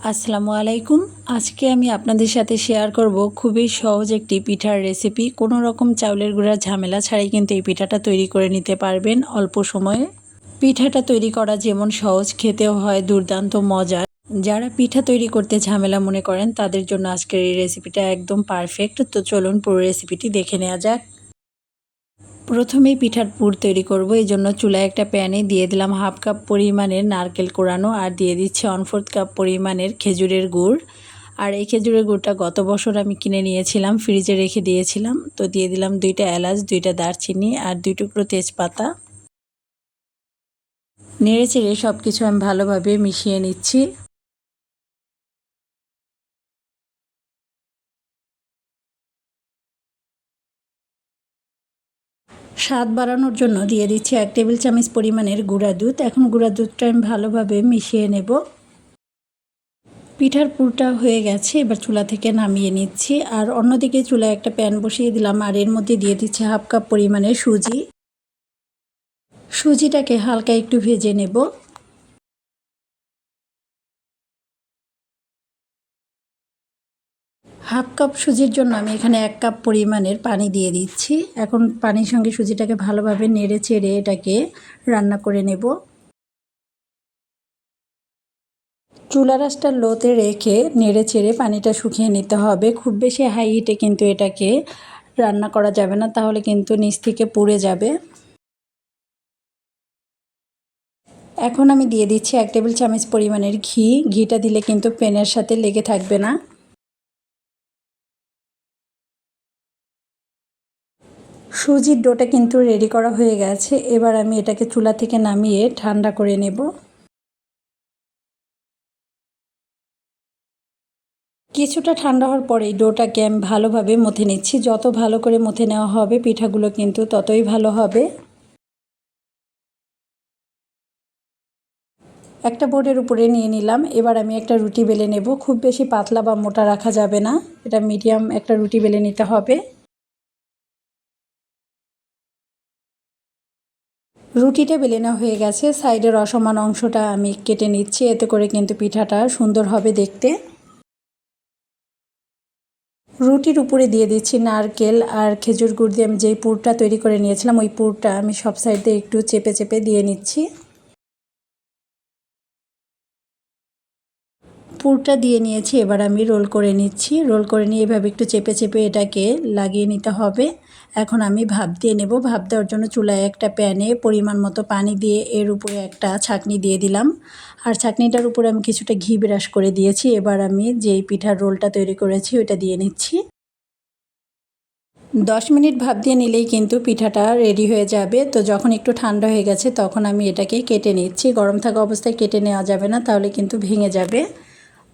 আসসালামু আলাইকুম। আজকে আমি আপনাদের সাথে শেয়ার করব খুবই সহজ একটি পিঠার রেসিপি কোনো রকম চাউলের গুঁড়ার ঝামেলা ছাড়াই কিন্তু এই পিঠাটা তৈরি করে নিতে পারবেন অল্প সময়ে। পিঠাটা তৈরি করা যেমন সহজ, খেতেও হয় দুর্দান্ত মজার যারা পিঠা তৈরি করতে ঝামেলা মনে করেন, তাদের জন্য আজকের এই রেসিপিটা একদম পারফেক্ট তো চলুন পুরো রেসিপিটি দেখে নেওয়া যাক। প্রথমেই পিঠার পুর তৈরি করব, এই জন্য চুলায় একটা প্যানে দিয়ে দিলাম হাফ কাপ পরিমাণের নারকেল কোরানো আর দিয়ে দিচ্ছি ওয়ান ফোর্থ কাপ পরিমাণের খেজুরের গুড়। আর এই খেজুরের গুড়টা গত বছর আমি কিনে নিয়েছিলাম ফ্রিজে রেখে দিয়েছিলাম, তো দিয়ে দিলাম দুইটা এলাচ, দুইটা দারচিনি আর দুই টুকরো তেজপাতা। নেড়ে চেড়ে সব কিছু আমি ভালোভাবে মিশিয়ে নিচ্ছি। স্বাদ বাড়ানোর জন্য দিয়ে দিচ্ছি এক টেবিল চামচ পরিমাণের গুঁড়া দুধ। এখন গুঁড়া দুধটা আমি ভালোভাবে মিশিয়ে নেব। পিঠার পুরটা হয়ে গেছে, এবার চুলা থেকে নামিয়ে নিচ্ছি। আর অন্যদিকে চুলায় একটা প্যান বসিয়ে দিলাম, আর এর মধ্যে দিয়ে দিচ্ছি হাফ কাপ পরিমাণের সুজি। সুজিটাকে হালকা একটু ভেজে নেব। হাফ কাপ সুজির জন্য আমি এখানে এক কাপ পরিমাণের পানি দিয়ে দিচ্ছি। এখন পানির সঙ্গে সুজিটাকে ভালোভাবে নেড়ে চেড়ে এটাকে রান্না করে নেব। চুলা রাসটা লোতে রেখে নেড়ে চেড়ে পানিটা শুকিয়ে নিতে হবে। খুব বেশি হাই হিটে কিন্তু এটাকে রান্না করা যাবে না, তাহলে কিন্তু নিচ থেকে পুড়ে যাবে। এখন আমি দিয়ে দিচ্ছি এক টেবিল চামচ পরিমাণের ঘি। ঘিটা দিলে কিন্তু পেনের সাথে লেগে থাকবে না। সুজির ডোটা কিন্তু রেডি করা হয়ে গেছে। এবার আমি এটাকে চুলা থেকে নামিয়ে ঠান্ডা করে নেব। কিছুটা ঠান্ডা হওয়ার পরেই ডোটাকে আমি ভালোভাবে মথে নিচ্ছি। যত ভালো করে মথে নেওয়া হবে, পিঠাগুলো কিন্তু ততই ভালো হবে। একটা বোর্ডের উপরে নিয়ে নিলাম। এবার আমি একটা রুটি বেলে নেব। খুব বেশি পাতলা বা মোটা রাখা যাবে না। এটা মিডিয়াম একটা রুটি বেলে নিতে হবে। রুটিটা বেলেনা হয়ে গেছে। সাইডের অসমান অংশটা আমি কেটে নিচ্ছি। এতে করে কিন্তু পিঠাটা সুন্দর হবে দেখতে। রুটির উপরে দিয়ে দিচ্ছি নারকেল আর খেজুর গুড় দিয়ে আমি যেই পুরটা তৈরি করে নিয়েছিলাম, ওই পুরটা আমি সব সাইডে একটু চেপে চেপে দিয়ে নিচ্ছি। পুরটা দিয়ে নিয়েছি, এবার আমি রোল করে নিচ্ছি। রোল করে নিয়ে এভাবে একটু চেপে চেপে এটাকে লাগিয়ে নিতে হবে। এখন আমি ভাপ দিয়ে নেব। ভাপ দেওয়ার জন্য চুলায় একটা প্যানে পরিমাণ মতো পানি দিয়ে এর উপরে একটা ছাকনি দিয়ে দিলাম। আর ছাকনিটার উপরে আমি কিছুটা ঘি ব্রাশ করে দিয়েছি। এবার আমি যেই পিঠার রোলটা তৈরি করেছি, ওইটা দিয়ে নিচ্ছি। দশ মিনিট ভাপ দিয়ে নিলেই কিন্তু পিঠাটা রেডি হয়ে যাবে। তো যখন একটু ঠান্ডা হয়ে গেছে, তখন আমি এটাকে কেটে নিচ্ছি। গরম থাকা অবস্থায় কেটে নেওয়া যাবে না, তাহলে কিন্তু ভেঙে যাবে।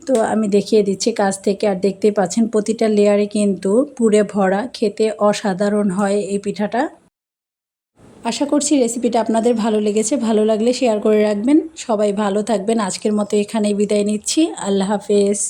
তো আমি দেখিয়ে দিচ্ছি কাজ থেকে আর দেখতেই পাচ্ছেন প্রতিটা লেয়ারে কিন্তু পুরে ভরা, খেতে অসাধারণ হয় এই পিঠাটা। আশা করছি রেসিপিটা আপনাদের ভালো লেগেছে। ভালো লাগলে শেয়ার করে রাখবেন। সবাই ভালো থাকবেন। আজকের মতো এখানেই বিদায় নিচ্ছি। আল্লাহ হাফেজ।